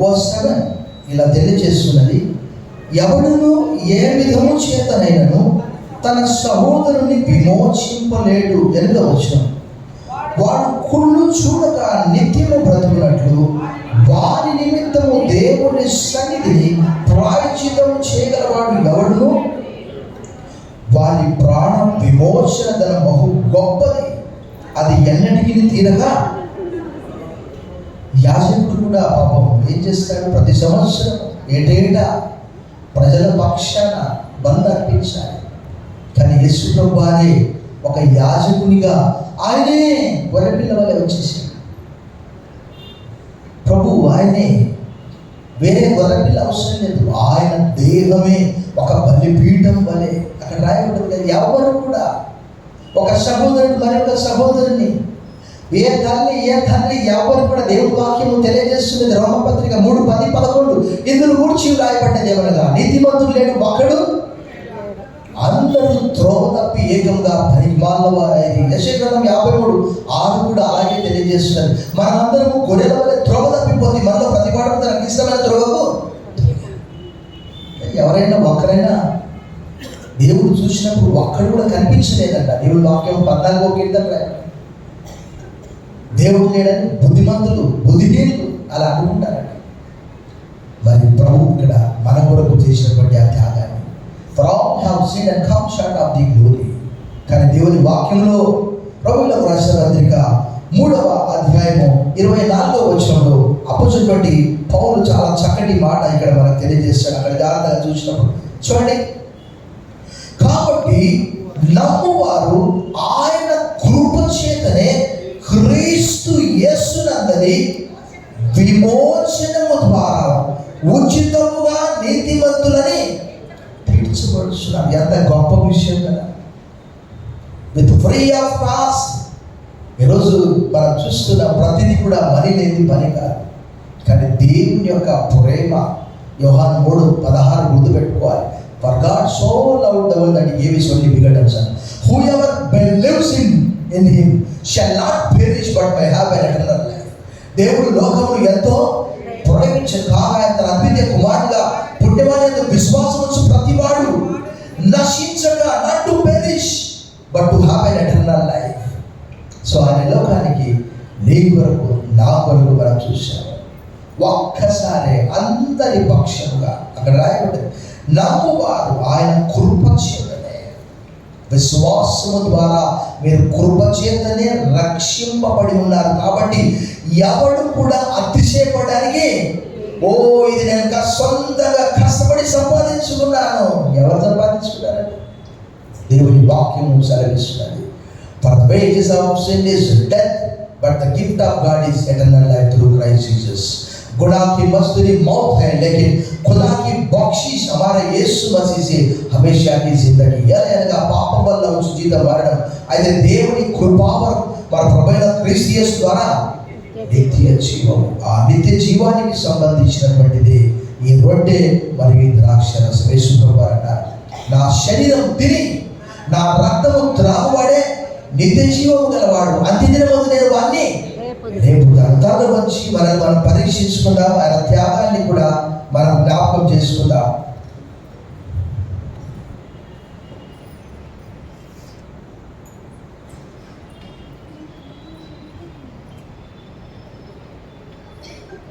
Verse seven ఇలా తెలియజేస్తున్నది. ఎవడును ఏ విధము చేతనైనను తన సహోదరుని విమోచింపలేడు ఎనిమిదవ వచ్చిన వాడు కుళ్ళు చూడక నిత్యము బ్రతుకున్నట్లు వారి నిమిత్తము దేవుని సన్నిధిని ప్రాయచితం చేయగలవాడు ఎవడును? వారి ప్రాణ విమోచన ధన బహు గొప్పది. అది ఎన్నటికి తీరగా యాజకుడు కూడా పాపం ఏం చేస్తాడు? ప్రతి సంవత్సరం ఏటేటా ప్రజల పక్షాన బంద్ అర్పించాలి. కానీ యేసు ప్రభు ఒక యాజకునిగా ఆయనే గొర్రెపిల్ల వలె వచ్చేసాడు. ప్రభు ఆయనే వేరే గొర్రెపిల్ల అవసరం లేదు. ఆయన దేహమే ఒక బలిపీఠం వలె. అక్కడ రాయబడింది ఎవరు కూడా ఒక సహోదరుడు మరొక సహోదరుని ఏ తల్లి ఏ తల్లి ఎవరు కూడా దేవుడి వాక్యము తెలియజేస్తున్నది? రోమపత్రిక మూడు పది పదకొండు. ఇందులో కూర్చి రాయబడ్డది ఏమనగా నీతిమంతుడు లేడు ఒకడు అందరూ త్రోవ తప్పి ఏకంగా పరిమాల వారైంది యశగ్రంథం యాభై మూడు ఆరు కూడా అలాగే తెలియజేస్తున్నారు మనందరము గొడవల వల్ల త్రోవ తప్పిపోతే మనలో ప్రతిపాడు తనకి ఇష్టమైన త్రోవకు? ఎవరైనా ఒకరైనా దేవుడు చూసినప్పుడు ఒక్కడు కూడా కనిపించలేదంట. దేవుడు వాక్యం పద్నాలుగో కీర్తన రాయబడింది. దేవుడు లేడని బుద్ధిమంతులు బుద్ధిహీనులు అలా అనుకుంటారండి. మరి ప్రభు ఇక్కడ మన కొరకు చేసినటువంటి ఆ త్యాగాన్ని for have seen and come short of the glory కానీ దేవుని వాక్యంలో ప్రభులకు రాసిన పత్రిక మూడవ అధ్యాయము ఇరవై నాలుగవ వచనంలో అపోజినటువంటి పౌరులు చాలా చక్కటి మాట ఇక్కడ మనకు తెలియజేస్తాడు. అక్కడ జాగ్రత్తగా చూసినప్పుడు చూడండి. కాబట్టి నమ్మువారు ఆయన కృప చేతనే యేసునందరి విమోచనము ద్వారా ఉచితముగా నీతిమంతులని తీర్చబడుచున్నారు ఎంత గొప్ప విషయం కదా. విత్ ఫ్రీ ఆఫ్ కాస్ట్ ఈరోజు మనం చూస్తున్న ప్రతిదీ కూడా మనీ లేని పని కాదు. కానీ దేవుని యొక్క ప్రేమ యోహాన్ మూడు పదహారు గుర్తుపెట్టుకోవాలి. For God so love double world that gave his only begotten whoever believes in in him shall not perish but by have an eternal దేవుడు లోకమును ఎంతో ప్రేమించిన కాగా తన అద్వితీయ కుమారుడుగా పుట్టివారి యొక్క విశ్వాసం ప్రతి వాడు నశించగా not to perish but to have an eternal life so ఆయన లోకానికి నీ కొరకు నా కొరకు మనం చూశాము ఒక్కసారి అందరి పక్షంగా అక్కడ రాయబడింది నమ్మువారు ఆయన కృప చేతనే విశ్వాసము ద్వారా మీరు కృప చేతనే రక్షింపబడి ఉన్నారు కాబట్టి ఎవడు కూడా అతిశయపడడానికి ఓ ఇది నేను క- సొంతంగా కష్టపడి సంపాదించుకున్నాను ఎవరు సంపాదించుకున్నారండి దేవుని వాక్యము సెలవిస్తున్నది for the wages of sin is death but the gift of God is eternal life through Christ Jesus गुनाह की मजदूरी मौत है लेकिन खुदा की बख्शिश हमारे यीशु मसीह से हमेशा की जिंदगी అనగా పాపం వల్ల వచ్చి జీతం మారడం అయితే దేవుని కృపావరం మన ప్రభైన క్రీస్టియస్ ద్వారా నిత్య జీవము. ఆ నిత్య జీవానికి సంబంధించినటువంటిది ఈ రొట్టె మరియు ఈ ద్రాక్ష రసం. యేసుప్రభు నా శరీరం తిని నా రక్తము త్రాగువాడే నిత్య జీవము గలవాడు. అంత్యదినమందు నేను వాడిని రేపు గ్రంథాలు వచ్చి మనం మనం పరీక్షించుకుందాం. ఆయన త్యాగాన్ని కూడా మనం జ్ఞాపకం చేసుకుందాం.